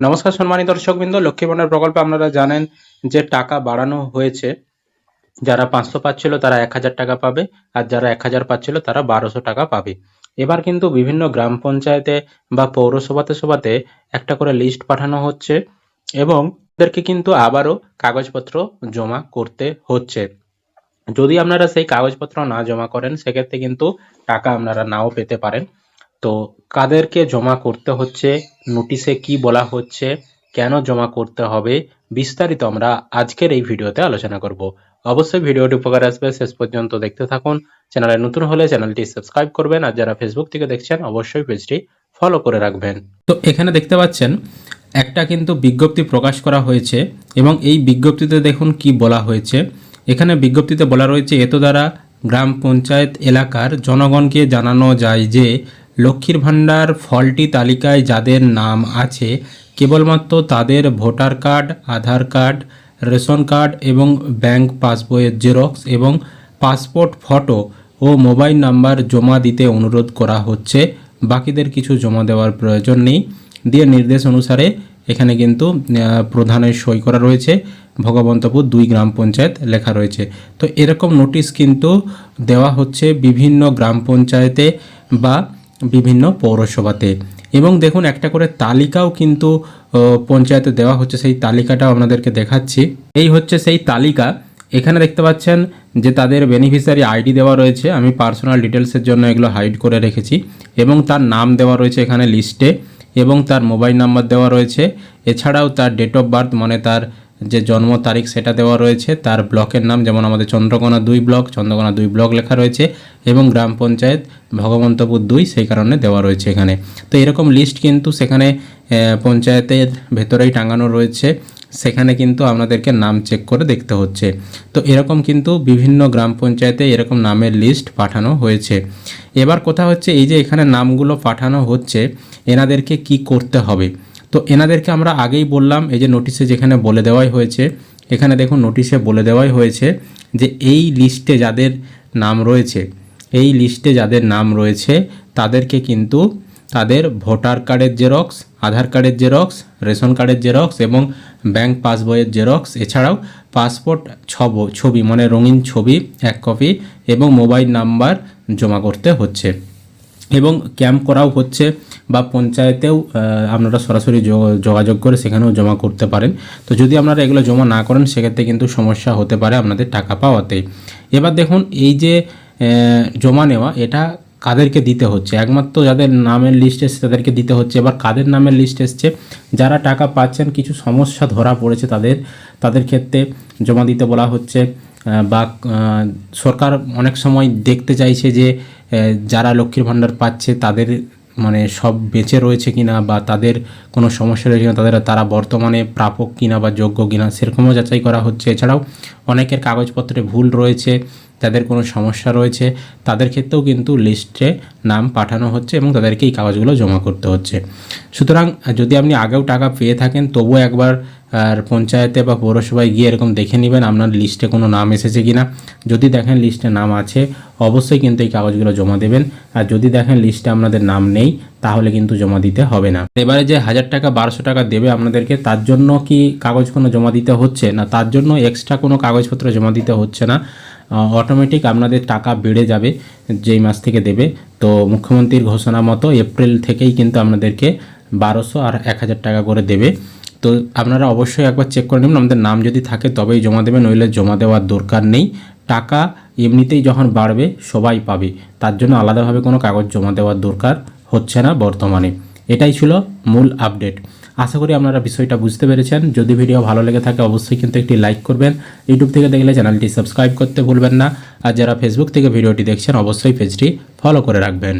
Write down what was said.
নমস্কার সম্মানিত দর্শকবৃন্দ লক্ষ্মী ভাণ্ডার প্রকল্পে আপনারা জানেন যে টাকা বাড়ানো হয়েছে। যারা পাঁচশো পাচ্ছিল তারা এক হাজার টাকা পাবে, আর যারা এক হাজার পাচ্ছিল তারা বারোশো টাকা পাবে। এবার কিন্তু বিভিন্ন গ্রাম পঞ্চায়েতে বা পৌরসভাতে সভাতে একটা করে লিস্ট পাঠানো হচ্ছে এবং তাদেরকে কিন্তু আবারও কাগজপত্র জমা করতে হচ্ছে। যদি আপনারা সেই কাগজপত্র না জমা করেন, সেক্ষেত্রে কিন্তু টাকা আপনারা নাও পেতে পারেন। তো কাদেরকে জমা করতে হচ্ছে নোটিশে কি বলা হচ্ছে, কেন জমা করতে হবে, বিস্তারিত আমরা আজকের এই ভিডিওতে আলোচনা করব। অবশ্যই ভিডিওটি উপকার আসবে, শেষ পর্যন্ত দেখতে থাকুন। চ্যানেলে নতুন হলে চ্যানেলটি সাবস্ক্রাইব করবেন, আর যারা ফেসবুক থেকে দেখছেন, অবশ্যই পেজটি ফলো করে রাখবেন। তো এখানে দেখতে পাচ্ছেন, একটা কিন্তু বিজ্ঞপ্তি প্রকাশ করা হয়েছে, এবং এই বিজ্ঞপ্তিতে দেখুন কি বলা হয়েছে। এখানে বিজ্ঞপ্তিতে বলা রয়েছে এত দ্বারা গ্রাম পঞ্চায়েত এলাকার জনগণকে জানানো যায় যে লক্ষ্মীর ভাণ্ডার ফলটি তালিকায় যাদের নাম আছে, কেবলমাত্র তাদের voter card, Aadhaar card, ration card এবং ব্যাংক পাসবইয়ের জেরক্স এবং পাসপোর্ট ফটো ও মোবাইল নাম্বার জমা দিতে অনুরোধ করা হচ্ছে। বাকিদের কিছু জমা দেওয়ার প্রয়োজন নেই। দিয়ে নির্দেশ অনুসারে এখানে কিন্তু প্রধানের সই করা রয়েছে। ভগবন্তপুর দুই গ্রাম পঞ্চায়েত লেখা রয়েছে। তো এরকম নোটিশ কিন্তু দেওয়া হচ্ছে বিভিন্ন গ্রাম পঞ্চায়েতে বা বিভিন্ন পৌরসভাতে। এবং দেখুন, একটা করে তালিকাও কিন্তু পঞ্চায়েতে দেওয়া হচ্ছে। সেই তালিকাটাও আপনাদেরকে দেখাচ্ছি। এই হচ্ছে সেই তালিকা। এখানে দেখতে পাচ্ছেন যে তাদের বেনিফিশিয়ারি আইডি দেওয়া রয়েছে। আমি পার্সোনাল ডিটেলসের জন্য এগুলো হাইড করে রেখেছি। এবং তার নাম দেওয়া রয়েছে এখানে লিস্টে এবং তার মোবাইল নাম্বার দেওয়া রয়েছে। এছাড়াও তার ডেট অফ বার্থ মানে তার যে জন্ম তারিখ সেটা দেওয়া রয়েছে, তার ব্লকের নাম যেমন আমাদের চন্দ্রকোনা দুই ব্লক, চন্দ্রকোনা দুই ব্লক লেখা রয়েছে এবং গ্রাম পঞ্চায়েত ভগবন্তপুর দুই সেই কারণে দেওয়া রয়েছে এখানে। তো এরকম লিস্ট কিন্তু সেখানে পঞ্চায়েতের ভেতরেই টাঙানো রয়েছে। সেখানে কিন্তু আপনাদেরকে নাম চেক করে দেখতে হচ্ছে। তো এরকম কিন্তু বিভিন্ন গ্রাম পঞ্চায়েতে এরকম নামের লিস্ট পাঠানো হয়েছে। এবার কথা হচ্ছে এই যে এখানে নামগুলো পাঠানো হচ্ছে, এনাদেরকে কি করতে হবে? তো এনাদেরকে আমরা আগেই বললাম, এই যে নোটিশে যেখানে বলে দেওয়াই হয়েছে, এখানে দেখুন নোটিশে বলে দেওয়াই হয়েছে যে এই লিস্টে যাদের নাম রয়েছে, এই লিস্টে যাদের নাম রয়েছে, তাদেরকে কিন্তু তাদের ভোটার কার্ডের জেরক্স, আধার কার্ডের জেরক্স, রেশন কার্ডের জেরক্স এবং ব্যাংক পাসবইয়ের জেরক্স, এছাড়াও পাসপোর্ট ছব, ছবি মানে রঙিন ছবি, এক কপি এবং মোবাইল নাম্বার জমা করতে হচ্ছে। এবং ক্যাম্প করাও হচ্ছে বা পঞ্চায়েতেও আপনারা সরাসরি যোগাযোগ করে সেখানেও জমা করতে পারেন। তো যদি আপনারা এগুলো জমা না করেন, সেক্ষেত্রে কিন্তু সমস্যা হতে পারে আপনাদের টাকা পাওয়াতে। এবার দেখুন, এই যে জমা নেওয়া, এটা কাদেরকে দিতে হচ্ছে? একমাত্র যাদের নামের লিস্ট এসছে, তাদেরকে দিতে হচ্ছে। এবার কাদের নামের লিস্ট এসছে? যারা টাকা পাচ্ছেন, কিছু সমস্যা ধরা পড়েছে তাদের তাদের ক্ষেত্রে জমা দিতে বলা হচ্ছে। বা সরকার অনেক সময় দেখতে চাইছে যে যারা লক্ষ্মীর ভাণ্ডার পাচ্ছে তাদের মানে সব বেঁচে রয়েছে কিনা বা তাদের কোনো সমস্যা রয়েছে কিনা, তাদের তারা বর্তমানে প্রাপক কিনা বা যোগ্য কিনা সেরকমও যাচাই করা হচ্ছে। এছাড়াও অনেকের কাগজপত্রে ভুল রয়েছে যাদের কোনো সমস্যা রয়েছে, তাদের ক্ষেত্রেও কিন্তু লিস্টে নাম পাঠানো হচ্ছে এবং তাদেরকে এই কাগজগুলো জমা করতে হচ্ছে। সুতরাং যদি আপনি আগেও টাকা পেয়ে থাকেন, তবুও একবার আর পঞ্চায়েতে বা পৌরসভায় গিয়ে এরকম দেখে নেবেন আপনার লিস্টে কোনো নাম এসেছে কিনা। যদি দেখেন লিস্টে নাম আছে, অবশ্যই কিন্তু এই কাগজগুলো জমা দেবেন। আর যদি দেখেন লিস্টে আপনাদের নাম নেই, তাহলে কিন্তু জমা দিতে হবে না। এবারে যে হাজার টাকা, বারোশো টাকা দেবে আপনাদেরকে, তার জন্য কি কাগজ কোনো জমা দিতে হচ্ছে? না, তার জন্য এক্সট্রা কোনো কাগজপত্র জমা দিতে হচ্ছে না। অটোমেটিক আপনাদের টাকা বেড়ে যাবে, যেই মাস থেকে দেবে। তো মুখ্যমন্ত্রীর ঘোষণা মতো এপ্রিল থেকেই কিন্তু আপনাদেরকে বারোশো আর এক হাজার টাকা করে দেবে। তো আপনারা অবশ্যই একবার চেক করে নেবেন। আমাদের নাম যদি থাকে, তবেই জমা দেবেন, নইলে জমা দেওয়ার দরকার নেই। টাকা এমনিতেই যখন বাড়বে, সবাই পাবে। তার জন্য আলাদাভাবে কোনো কাগজ জমা দেওয়ার দরকার হচ্ছে না বর্তমানে। এটাই ছিল মূল আপডেট। আশা করি আপনারা বিষয়টা বুঝতে পেরেছেন। যদি ভিডিও ভালো লেগে থাকে, অবশ্যই কিন্তু একটি লাইক করবেন। ইউটিউব থেকে দেখলে চ্যানেলটি সাবস্ক্রাইব করতে ভুলবেন না। আর যারা ফেসবুক থেকে ভিডিওটি দেখছেন, অবশ্যই পেজটি ফলো করে রাখবেন।